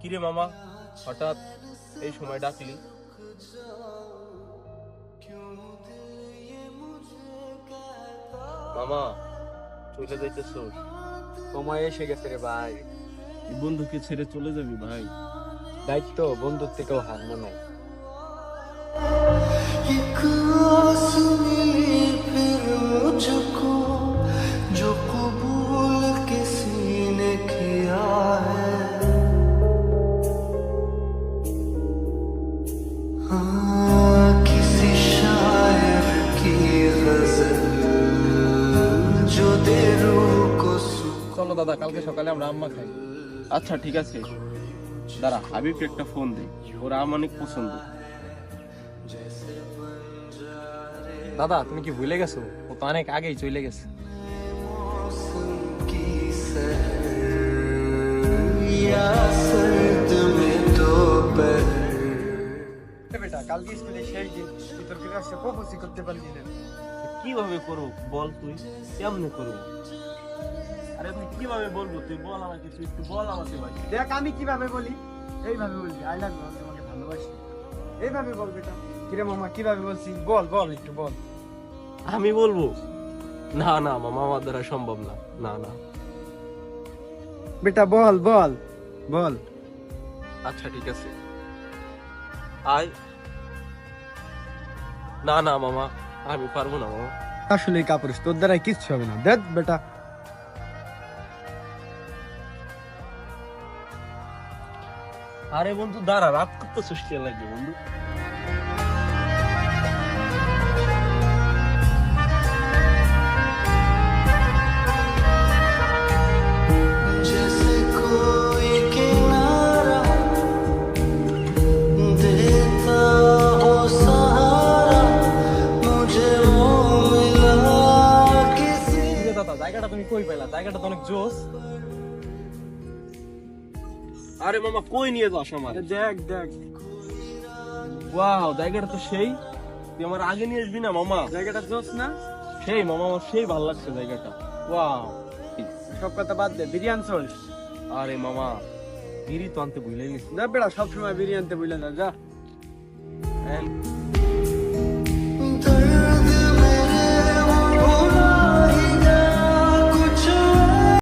কিরে মামা হঠাৎ এই সময় ডাকলি? মামা চলে যাইতেছ সময় এসে গেছে রে ভাই। বন্ধুকে ছেড়ে চলে যাবি ভাই? দায়িত্ব বন্ধুর থেকেও হার মানায়। চলো দাদা কালকে সকালে আমরা আম্মা খাই। আচ্ছা ঠিক আছে। দাঁড়া হাবিবকে একটা ফোন দে ওরা আমার অনেক পছন্দ। দাদা তুমি কি ভুলে গেছো? ও তো অনেক আগেই চলে গেছে। की কালকে স্কুলে শেষ দিন তুই তোর কাছে প্রপোজ করতে পারলি না। কীভাবে করব? বল তুই। কেমনে করব? আরে তুই কীভাবে বলব? তুই বল আমাকে তুই একটু বল আমাকে ভাই। দেখ আমি কীভাবে বলি? এইভাবে বলবি। আই লাভ ইউ তোমাকে ভালোবাসি। এইভাবে বল বেটা। কিরে মামা কীভাবে বলছি? বল বল একটু বল। আমি বলব? না না মামা আমার দ্বারা সম্ভব না। না না। বেটা বল বল বল। আচ্ছা ঠিক আছে। আয়। না না মামা আমি পারব না মামা। আসলে কাপুরুষ তোর দ্বারা কিচ্ছু হবে না। দেখ বেটা। আরে বন্ধু দাঁড়া রাত করতে সৃষ্টি লাগবে বন্ধু। দাদা জায়গাটা তুমি কই পাইলা? জায়গাটা তো অনেক জোস। আরে মামা কই নিয়ে যাস আমার? দেখ দেখ। ওয়াও জায়গাটা তো সেই। তুই আমার আগে নিয়ে আসবি না মামা? জায়গাটা জোস না? সেই মামা আমার সেই ভালো লাগছে জায়গাটা। ওয়াও। সব কথা বাদ দে বিরিয়ানি চল আরে মামা বিড়ি তো আনতে ভুলে গেছি। দেখ বেটা সবসময় বিরিয়ানিতে বুঝলে না যা। And